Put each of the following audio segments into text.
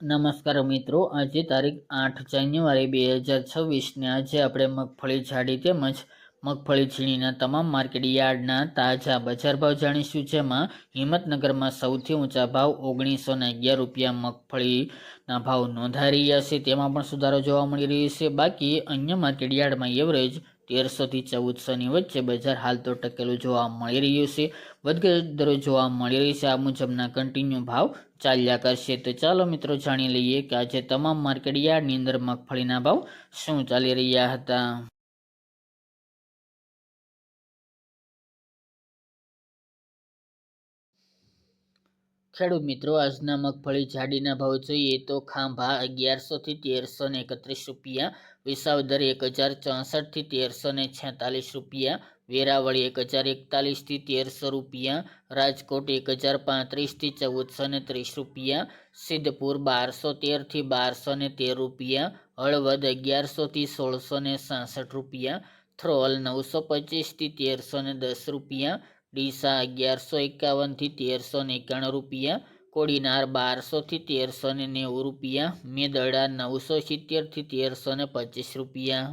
નમસ્કાર મિત્રો, આજે તારીખ આઠ જાન્યુઆરી બે હજાર છવ્વીસને આજે આપણે મગફળી જાડી તેમજ મગફળી છીણીના તમામ માર્કેટ યાર્ડના તાજા બજાર ભાવ જાણીશું, જેમાં હિંમતનગરમાં સૌથી ઊંચા ભાવ ઓગણીસો ને અગિયાર રૂપિયા મગફળીના ભાવ નોંધાઈ રહ્યા છે. તેમાં પણ સુધારો જોવા મળી રહ્યો છે. બાકી અન્ય માર્કેટ યાર્ડમાં એવરેજ તેરસોથી ચૌદસોની વચ્ચે બજાર હાલ તો ટકેલું જોવા મળી રહ્યું છે. વધઘટ દરો જોવા મળી રહી છે. આ મુજબના કન્ટિન્યુ ભાવ ચાલ્યા કરશે. તો ચાલો મિત્રો જાણી લઈએ કે આજે તમામ માર્કેટ યાર્ડની અંદર મગફળીના ભાવ શું ચાલી રહ્યા હતા. ખેડૂત મિત્રો, આજના મગફળી જાડીના ભાવ જોઈએ તો ખાંભા અગિયારસોથી તેરસો ને એકત્રીસ રૂપિયા, વિસાવદર એક હજાર ચોસઠથી તેરસો ને છેતાલીસ રૂપિયા, વેરાવળી એક હજાર એકતાલીસથી તેરસો રૂપિયા, રાજકોટ એક હજાર પાંત્રીસથી ચૌદસો ને ત્રીસ રૂપિયા, સિદ્ધપુર બારસો તેરથી બારસો ને તેર રૂપિયા, હળવદ અગિયારસોથી સોળસો ને સાસઠ રૂપિયા થ્રોલ નવસો પચીસથી તેરસો ને દસ રૂપિયા ડીસા અગિયારસો એકાવનથી તેરસો એકાણું રૂપિયા, કોડીનાર બારસોથી તેરસો ને નેવું રૂપિયા, મેદડા નવસો સિત્તેરથી તેરસો ને પચીસ રૂપિયા.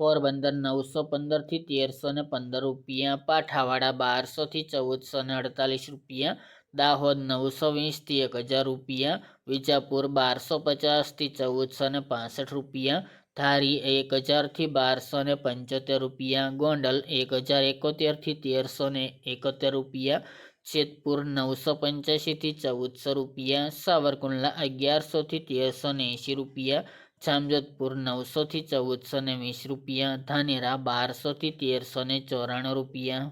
પોરબંદર નવસો પંદરથી તેરસો ને પંદર રૂપિયા, પાઠાવાડા બારસોથી ચૌદસો ને અડતાલીસ રૂપિયા, દાહોદ નવસો વીસથી એક હજાર રૂપિયા, વિજાપુર બારસો પચાસથી ચૌદસો ને પાસઠ રૂપિયા ધારી એક હજારથી બારસો ને પંચોતેર રૂપિયા, ગોંડલ એક હજાર એકોતેરથી તેરસો ને એકોતેર રૂપિયા, જેતપુર નવસો પંચ્યાસીથી ચૌદસો રૂપિયા, સાવરકુંડલા અગિયારસોથી તેરસો ને એંશી રૂપિયા, જામજોધપુર નવસોથી ચૌદસો ને વીસ રૂપિયા, ધાનેરા બારસોથી તેરસો ને ચોરાણું રૂપિયા.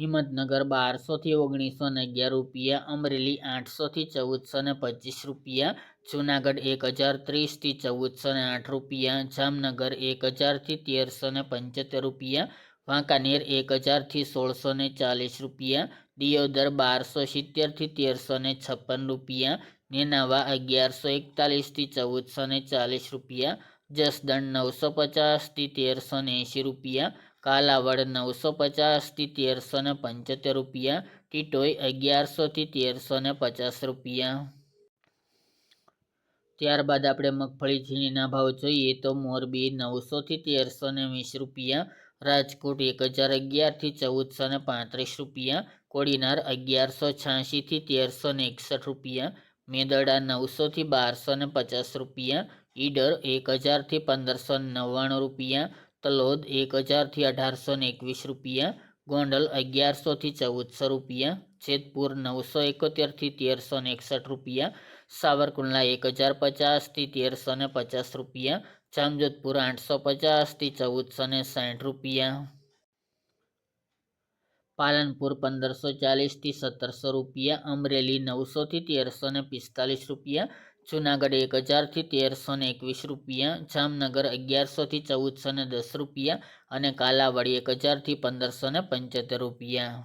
હિંમતનગર બારસોથી ઓગણીસો ને અગિયાર રૂપિયા, અમરેલી આઠસોથી ચૌદસો ને પચીસ રૂપિયા, જુનાગઢ એક હજાર ત્રીસથી ચૌદસો ને આઠ રૂપિયા, જામનગર એક હજારથી તેરસો ને પંચોતેર રૂપિયા, વાંકાનેર એક હજારથી સોળસો ને ચાલીસ રૂપિયા, દિયોદર બારસો સિત્તેરથી તેરસો ને છપ્પન રૂપિયા, નેનાવા અગિયારસો એકતાલીસથી ચૌદસો ને ચાલીસ રૂપિયા જસદણ નવસો પચાસથી તેરસો ને એંશી રૂપિયા, કાલાવડ નવસો પચાસથી તેરસો ને પંચોતેર રૂપિયા, ટીટોઈ અગિયારસોથી તેરસો ને પચાસ રૂપિયા. ત્યારબાદ આપણે મગફળી ઝીણીના ભાવ જોઈએ તો મોરબી નવસોથી તેરસો ને વીસ રૂપિયા, રાજકોટ એક હજાર અગિયારથી ચૌદસો ને પાંત્રીસ રૂપિયા, કોડીનાર અગિયારસો છ્યાસીથી તેરસો ને એકસઠ રૂપિયા, મેદડા નવસોથી બારસો ને પચાસ રૂપિયા ઈડર એક હજારથી પંદરસો નવ્વાણું રૂપિયા, તલોદ એક હજારથી અઢારસો એકવીસ રૂપિયા, ગોંડલ અગિયારસોથી ચૌદસો રૂપિયા, જેતપુર નવસો એકોતેરથી તેરસો એકસઠ રૂપિયા, સાવરકુંડલા એક હજાર પચાસથી તેરસો ને પચાસ રૂપિયા, જામજોધપુર આઠસો પચાસથી ચૌદસો ને સાઠ રૂપિયા. પાલનપુર પંદરસો ચાલીસથી સત્તરસો રૂપિયા, અમરેલી નવસોથી તેરસો પિસ્તાલીસ રૂપિયા જુનાગઢ એક હજારથી તેરસો ને એકવીસ રૂપિયા, જામનગર અગિયારસોથી ચૌદસો ને દસ રૂપિયા અને કાલાવાડી એક હજારથી પંદરસો ને પંચોતેર રૂપિયા.